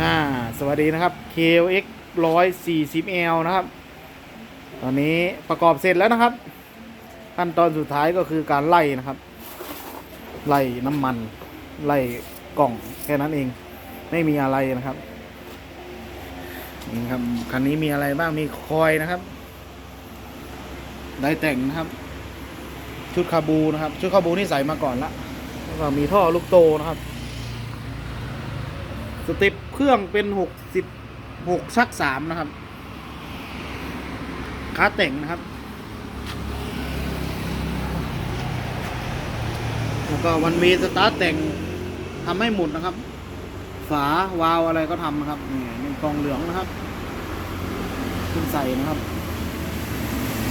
อ่าสวัสดีนะครับ KLX 140L นะครับ ตอนนี้ประกอบเสร็จแล้วนะครับ ขั้นตอนสุดท้ายก็คือการไล่นะครับ ไล่น้ำมัน ไล่กล่องแค่นั้นเอง ไม่มีอะไรนะครับนี่ครับคันนี้มีอะไรบ้างมีคอยนะครับ ได้แต่งนะครับ ชุดคาบูนะครับ ชุดคาบูนี่ใส่มาก่อนละแล้วก็มีท่อลูกโตนะครับ สเต็ปเครื่องเป็นหกสิบหกชักสามนะครับขาแต่งนะครับ แล้วก็วันเวสตาร์ทแต่งทำให้หมุนนะครับ ฝาวาล์วอะไรก็ทำนะครับนี่นี่กองเหลืองนะครับขึ้นใส่นะครับ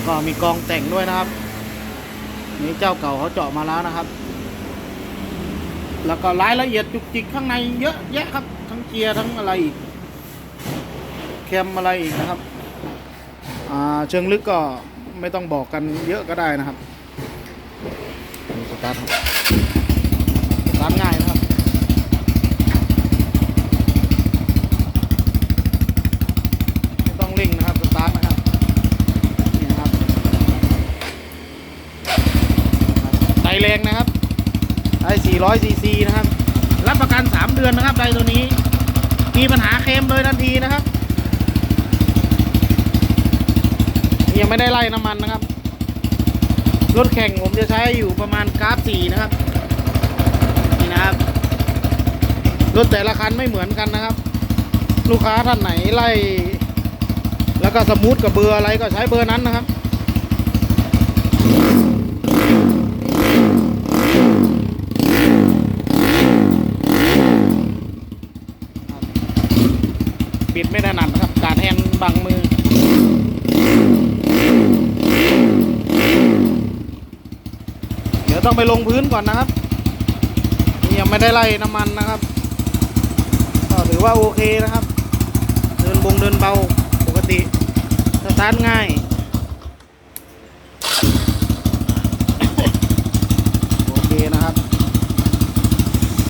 ก็มีกองแต่งด้วยนะครับ นี่เจ้าเก่าเขาเจาะมาแล้วนะครับ แล้วก็รายละเอียดจุกจิกข้างในเยอะแยะครับ เกียร์ทั้งอะไรอีกแคมอะไรอีกนะครับอ่าเชิงลึกก็ไม่ต้องบอกกันเยอะก็ได้นะครับนี่สตาร์ทครับสตาร์ทง่ายนะครับไม่ต้องเร่งนะครับสตาร์ทนะครับนี่นะครับไตแรงนะครับไอ้400ซีซีนะครับ รับประกัน 3 เดือนนะครับไดตัวนี้มีปัญหา เค็มโดยทันทีนะครับ ยังไม่ได้ไล่น้ำมันนะครับ รถแข่งผมจะใช้อยู่ประมาณกราฟสี่นะครับ นี่นะครับ รถแต่ละคันไม่เหมือนกันนะครับ ลูกค้าท่านไหนไล่ แล้วก็สมูทกับเบอร์อะไรก็ใช้เบอร์นั้นนะครับ ปิดไม่ถนัดนะครับ การแฮนด์บังมือ เดี๋ยวต้องไปลงพื้นก่อนนะครับ ยังไม่ได้ไล่น้ำมันนะครับ ก็ถือว่าโอเคนะครับ เดินบงเดินเบาปกติ สตาร์ทง่าย